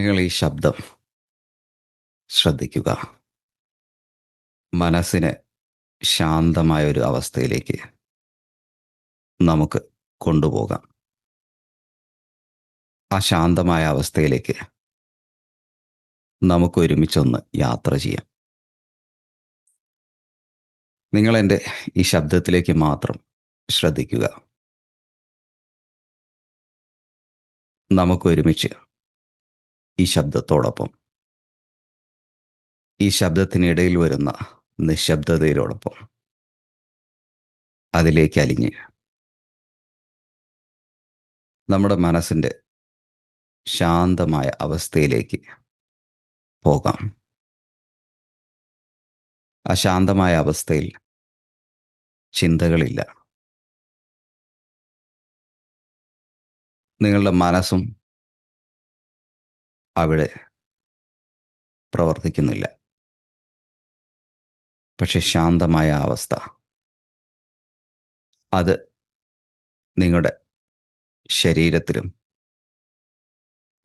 നിങ്ങൾ ഈ ശബ്ദം ശ്രദ്ധിക്കുക. മനസ്സിന് ശാന്തമായ ഒരു അവസ്ഥയിലേക്ക് നമുക്ക് കൊണ്ടുപോകാം. ആ ശാന്തമായ അവസ്ഥയിലേക്ക് നമുക്ക് ഒരുമിച്ചൊന്ന് യാത്ര ചെയ്യാം. നിങ്ങൾ എന്റെ ഈ ശബ്ദത്തിലേക്ക് മാത്രം ശ്രദ്ധിക്കുക. നമുക്ക് ഒരുമിച്ച് ഈ ശബ്ദത്തോടൊപ്പം. ഈ ശബ്ദത്തിനിടയിൽ വരുന്ന നിശബ്ദതയിലോടൊപ്പം. അതിലേക്ക് അലിഞ്ഞ്. നമ്മുടെ മനസ്സിന്റെ ശാന്തമായ അവസ്ഥയിലേക്ക് പോകാം. ആ ശാന്തമായ അവസ്ഥയിൽ ചിന്തകളില്ല. നിങ്ങളുടെ മനസ്സും അവിടെ പ്രവർത്തിക്കുന്നില്ല. പക്ഷെ ശാന്തമായ അവസ്ഥ. അത് നിങ്ങളുടെ ശരീരത്തിലും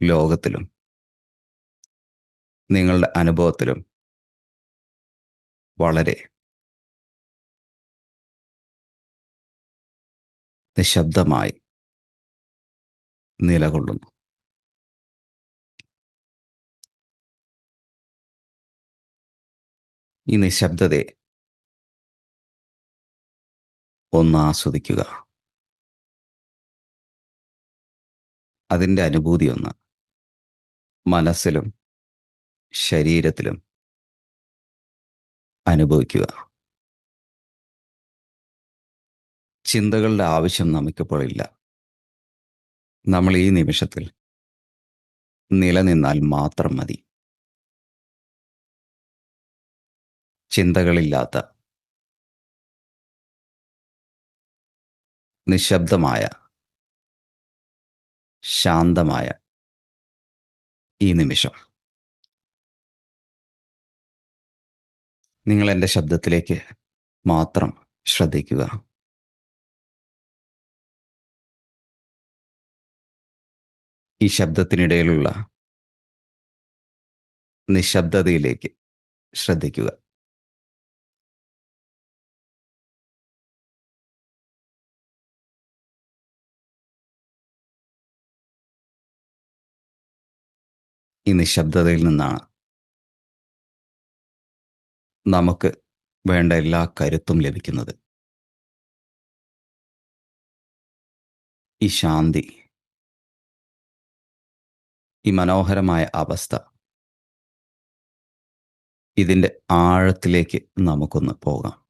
ലോകത്തിലും നിങ്ങളുടെ അനുഭവത്തിലും വളരെ നിശബ്ദമായി നിലകൊള്ളുന്നു. ഈ നിശബ്ദതയെ ഒന്ന് ആസ്വദിക്കുക. അതിന്റെ അനുഭൂതി ഒന്ന് മനസ്സിലും ശരീരത്തിലും അനുഭവിക്കുക. ചിന്തകളുടെ ആവശ്യം നമുക്കിപ്പോൾ ഇല്ല. നമ്മൾ ഈ നിമിഷത്തിൽ നിലനിന്നാൽ മാത്രം മതി. ചിന്തകളില്ലാത്ത നിശബ്ദമായ ശാന്തമായ ഈ നിമിഷം. നിങ്ങൾ എന്റെ ശബ്ദത്തിലേക്ക് മാത്രം ശ്രദ്ധിക്കുക. ഈ ശബ്ദത്തിനിടയിലുള്ള നിശബ്ദതയിലേക്ക് ശ്രദ്ധിക്കുക. ഈ നിശബ്ദതയിൽ നിന്നാണ്. നമുക്ക് വേണ്ട എല്ലാ കരുത്തും ലഭിക്കുന്നത്. ഈ ശാന്തി. ഈ മനോഹരമായ അവസ്ഥ. ഇതിന്റെ ആഴത്തിലേക്ക് നമുക്കൊന്ന് പോകാം.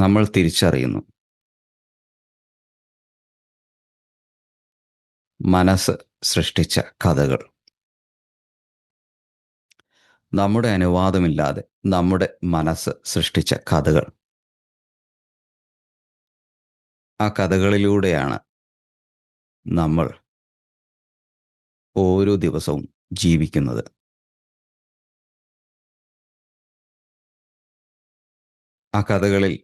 നമ്മൾ തിരിച്ചറിയുന്നു. മനസ്സ് സൃഷ്ടിച്ച കഥകൾ. നമ്മുടെ അനുവാദമില്ലാതെ നമ്മുടെ മനസ്സ് സൃഷ്ടിച്ച കഥകൾ. ആ കഥകളിലൂടെയാണ് നമ്മൾ ഓരോ ദിവസവും ജീവിക്കുന്നത്. ആ കഥകളിൽ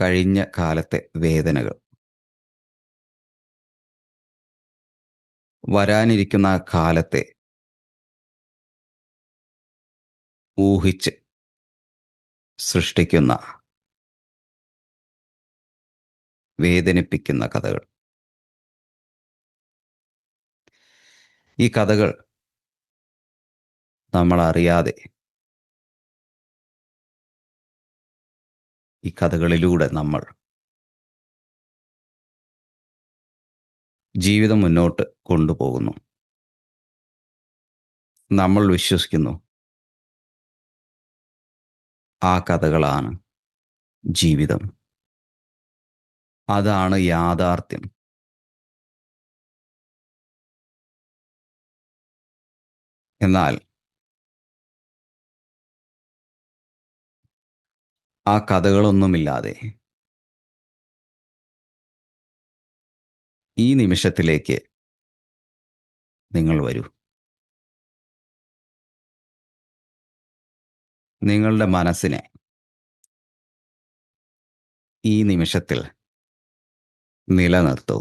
കഴിഞ്ഞ കാലത്തെ വേദനകൾ വരാനിരിക്കുന്ന കാലത്തെ ഊഹിച്ച് സൃഷ്ടിക്കുന്ന വേദനിപ്പിക്കുന്ന കഥകൾ. ഈ കഥകൾ നമ്മൾ അറിയാതെ ഈ കഥകളിലൂടെ നമ്മൾ ജീവിതം മുന്നോട്ട് കൊണ്ടുപോകുന്നു. നമ്മൾ വിശ്വസിക്കുന്നു. ആ കഥകളാണ് ജീവിതം. അതാണ് യാഥാർത്ഥ്യം. എന്നാൽ ആ കഥകളൊന്നുമില്ലാതെ ഈ നിമിഷത്തിലേക്ക് നിങ്ങൾ വരൂ. നിങ്ങളുടെ മനസ്സിനെ ഈ നിമിഷത്തിൽ നിലനിർത്തൂ.